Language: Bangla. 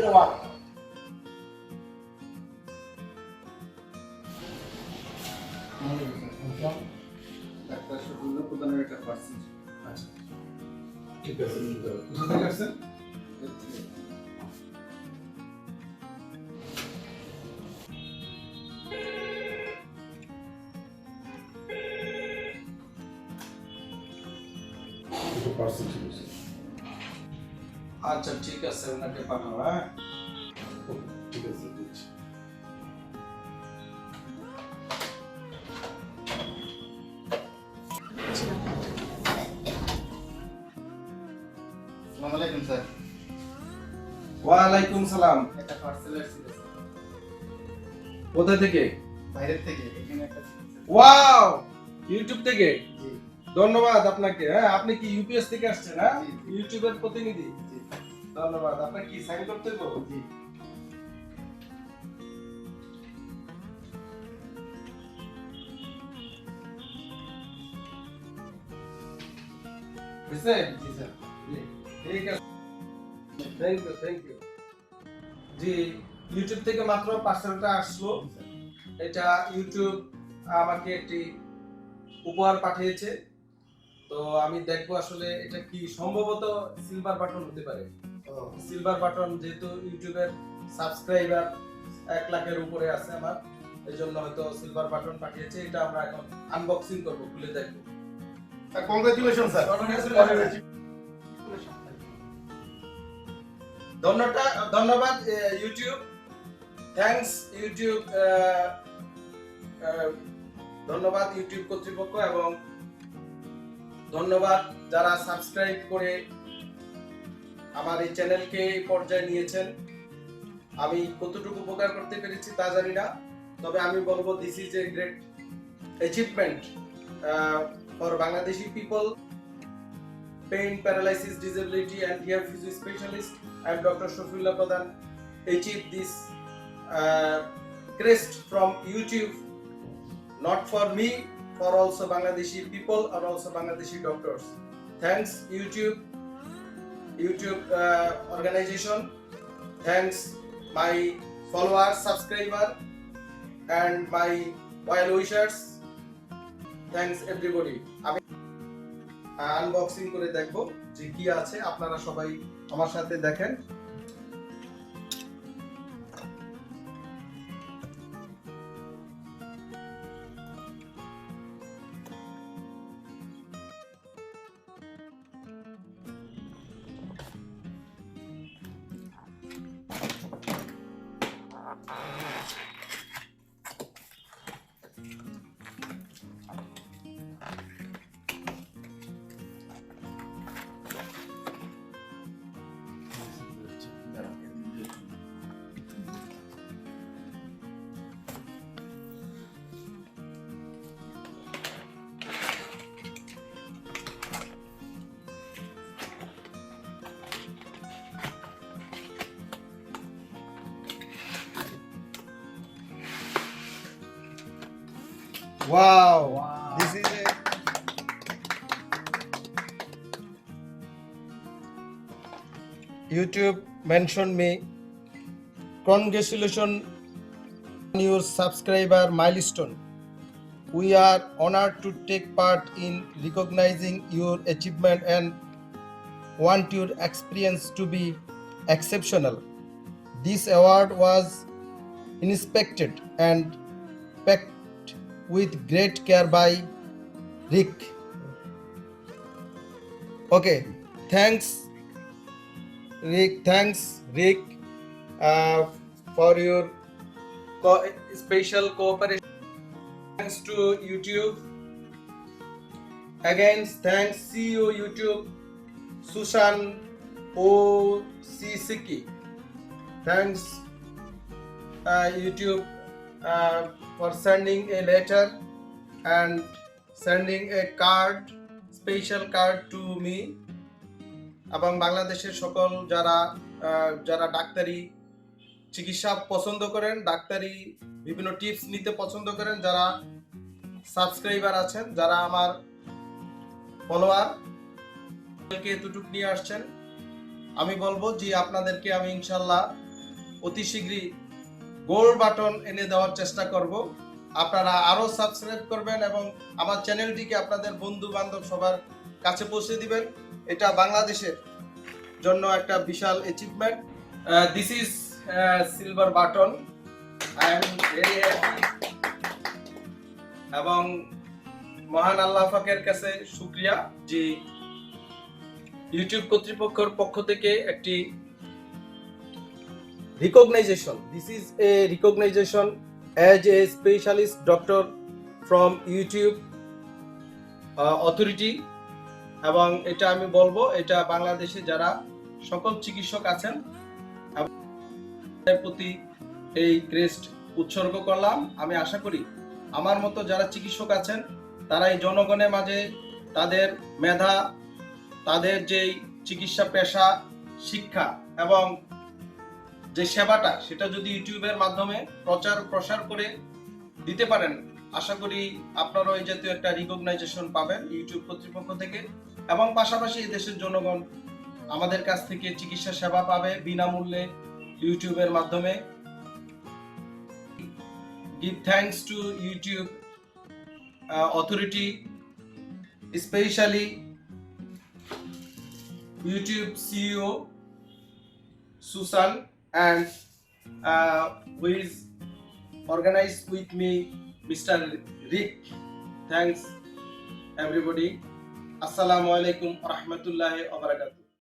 জিরো ওয়ান ডাক্তার শফিউল্লাহ প্রধানের একটা পার্সেন্ট আচ্ছা ঠিক আছে কোথা থেকে আসছেন দুটো পার্সেল ছিল স্যার। আচ্ছা ঠিক আছে ওনাকে পাঠাও হ্যাঁ ওকে, ঠিক আছে দিচ্ছি আসসালামু আলাইকুম স্যার ওয়ালাইকুম সালাম একটা পার্সেল আসছিল স্যার কোথা থেকে? বাইরের থেকে এখানে একটা ছিল, স্যার। ওয়াও ইউটিউব থেকে? জি ধন্যবাদ আপনাকে হ্যাঁ আপনি কি ইউপিএস থেকে আসছেন হ্যাঁ। ইউটিউবের প্রতিনিধি? ধন্যবাদ আপনার কি সাইন করতে গো জি। বুঝছেন? জি স্যার। ঠিক আছে। থ্যাংক ইউ থ্যাংক ইউ জি ইউটিউব থেকে মাত্র পার্সেলটা আসলো। এটা ইউটিউব আমাকে একটি উপহার পাঠিয়েছে। তো আমি দেখব আসলে এটা কি সম্ভবত সিলভার বাটন হতে পারে। সিলভার বাটন যেহেতু ইউটিউবের সাবস্ক্রাইবার এক লাখের উপরে আছে আমার এই জন্য হয়তো সিলভার বাটন পাঠিয়েছে এটা আমরা এখন আনবক্সিং করব খুলে দেখব। Congratulation sir. ধন্যবাদ ধন্যবাদ ইউটিউব। থ্যাঙ্কস ইউটিউব ধন্যবাদ ইউটিউব কর্তৃপক্ষ এবং ধন্যবাদ যারা সাবস্ক্রাইব করে আমার এই চ্যানেলকে এই পর্যায়ে নিয়েছেন। আমি কতটুকু উপকার করতে পেরেছি তা জানি না, তবে আমি বলব this is a great achievement for Bangladeshi people pain paralysis disability and here physio specialist and doctor Shafiullah Pradhan achieve this crest from YouTube not for me for also Bangladeshi people or also Bangladeshi doctors. Thanks YouTube, YouTube uh, organization. Thanks my followers, subscriber, and my well wishers. Thanks everybody. আমি আনবক্সিং করে দেখব যে কি আছে আপনারা সবাই আমার সাথে দেখেন Ah. Wow. This is a YouTube mentioned me. Congratulations on your subscriber milestone. We are honored to take part in recognizing your achievement and want your experience to be exceptional. This award was inspected and packed care by Rick. Okay, thanks, Rick. Thanks, Rick, uh, for your co- special cooperation. Thanks to YouTube. Again, thanks CEO YouTube, Susan O. c Siki. Thanks, uh, YouTube, uh, for sending a letter and sending a card, special card to me. এবং বাংলাদেশের সকল যারা আহ, যারা ডাক্তারি চিকিৎসা পছন্দ করেন ডাক্তারি বিভিন্ন টিপস নিতে পছন্দ করেন যারা সাবস্ক্রাইবার আছেন যারা আমার ফলোয়ার এতটুক নিয়ে আসছেন আমি বলব যে আপনাদেরকে আমি ইনশাল্লাহ অতি শীঘ্রই গোল্ড বাটন এনে দেওয়ার চেষ্টা করব। আপনারা আরও সাবস্ক্রাইব করবেন এবং আমার চ্যানেলটিকে আপনাদের বন্ধু বান্ধব সবার কাছে পৌঁছে দিবেন। এটা বাংলাদেশের জন্য একটা বিশাল achievement this is silver button I am very happy এবং মহান আল্লাহ পাকের কাছে শুক্রিয়া যে ইউটিউব কর্তৃপক্ষের পক্ষ থেকে একটি recognisation this is a recognisation as a specialist doctor from YouTube authority এবং এটা আমি বলব, এটা বাংলাদেশে যারা সকল চিকিৎসক আছেন প্রতি এই ক্রেস্ট উৎসর্গ করলাম। আমি আশা করি আমার মতো যারা চিকিৎসক আছেন, তারা এই জনগণের মাঝে তাদের মেধা, তাদের যেই চিকিৎসা পেশা, শিক্ষা এবং যে সেবাটা সেটা যদি ইউটিউবের মাধ্যমে প্রচার প্রসার করে দিতে পারেন আশা করি আপনারা এই জাতীয় একটা রিকগনাইজেশন পাবেন ইউটিউব কর্তৃপক্ষ থেকে। এবং পাশাপাশি দেশের জনগণ আমাদের কাছ থেকে চিকিৎসা সেবা পাবে বিনামূল্যে ইউটিউবের মাধ্যমে। Thanks to YouTube uh, authority, especially YouTube CEO Susan and uh, who is organized with me, Mr. Rick. Thanks everybody. Assalamu alaikum wa rahmatullahi wa barakatuh.